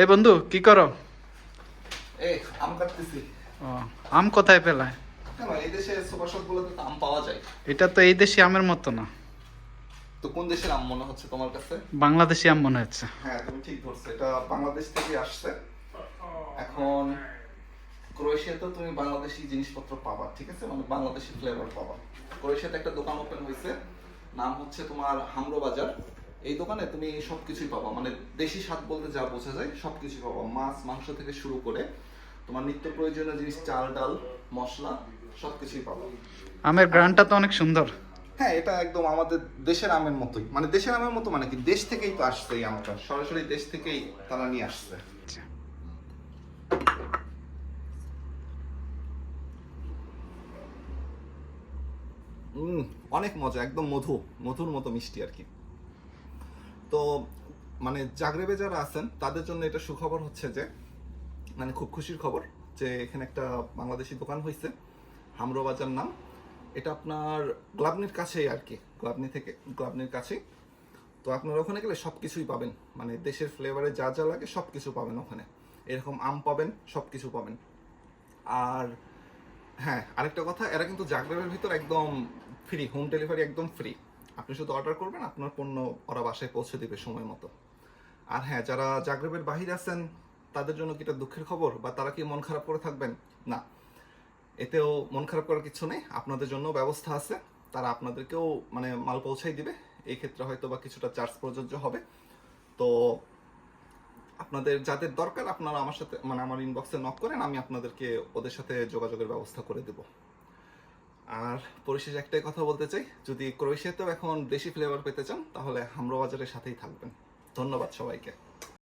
এই বন্ধু কি করো? আম কাটতেছি। আম কোথায় পেলায় এই দেশে সুপার শপ আম পাওয়া যায়। এটা তো এই দেশি আমের মতো না। তো কোন দেশের আম মনে হচ্ছে তোমার কাছে? বাংলাদেশি আম মনে হচ্ছে। হ্যাঁ তুমি ঠিক ধরছো। এটা বাংলাদেশ থেকে আসছে। এখন ক্রোয়েশিয়াতে তুমি বাংলাদেশি জিনিসপত্র পাবা ঠিক আছে? মানে বাংলাদেশি ফ্লেভার পাবা। ক্রোয়েশিয়াতে একটা দোকান ওপেন হয়েছে। নাম হচ্ছে তোমার হামরো বাজার। এই দোকানে তুমি সবকিছুই পাবা। মানে দেশি স্বাদ বলতে যা বোঝা যায় সবকিছুই পাবা। মাছ মাংস থেকে শুরু করে তোমার নিত্য প্রয়োজনীয় জিনিস চাল ডাল মশলা সবকিছুই পাবা। আমের গ্রানটা তো অনেক সুন্দর। হ্যাঁ এটা একদম আমাদের দেশের আমের মতোই। মানে দেশের আমের মতো মানে কি? দেশ থেকেই তো আসছে এই আমটা। সরাসরি দেশ থেকেই তারা নিয়ে আসছে। উম, অনেক মজা একদম মধু মধুর মতো মিষ্টি আর কি। তো মানে জাগরেবে যারা আছেন, তাদের জন্য এটা সুখবর হচ্ছে যে মানে খুব খুশির খবর যে এখানে একটা বাংলাদেশি দোকান হয়েছে হামরো বাজার নাম। এটা আপনার গ্লাবনির কাছেই আর কি, গ্লাবনি থেকে, গ্লাবনির কাছেই। তো আপনারা ওখানে গেলে সব কিছুই পাবেন মানে দেশের ফ্লেভারে যা যা লাগে সব কিছু পাবেন ওখানে। এরকম আম পাবেন সব কিছু পাবেন। আর হ্যাঁ আরেকটা কথা, এরা কিন্তু জাগরেবের ভিতর একদম ফ্রি হোম ডেলিভারি একদম ফ্রি আপনি শুধু অর্ডার করবেন, আপনার পণ্য ওরা বাসায় পৌঁছে দিবে সময় মতো। আর হ্যাঁ যারা জাগরেবের বাহিরে আছেন, তাদের জন্য কি এটা দুঃখের খবর? বা তারা কি মন খারাপ করে থাকবেন? না। এতেও মন খারাপ করার কিছু নেই। আপনাদের জন্য ব্যবস্থা আছে। তারা আপনাদেরকেও মানে মাল পৌঁছাই দিবে। এই ক্ষেত্রে হয়তো বা কিছুটা চার্জ প্রযোজ্য হবে। তো আপনাদের যাদের দরকার, আপনারা আমার সাথে মানে আমার ইনবক্সে নক করেন। আমি আপনাদেরকে ওদের সাথে যোগাযোগের ব্যবস্থা করে দেব। আর পরিশেষে একটাই কথা বলতে চাই, যদি ক্রোয়েশিয়াতেও এখন দেশি ফ্লেভার পেতে চান, তাহলে হামরো বাজারের সাথেই থাকবেন। ধন্যবাদ সবাইকে।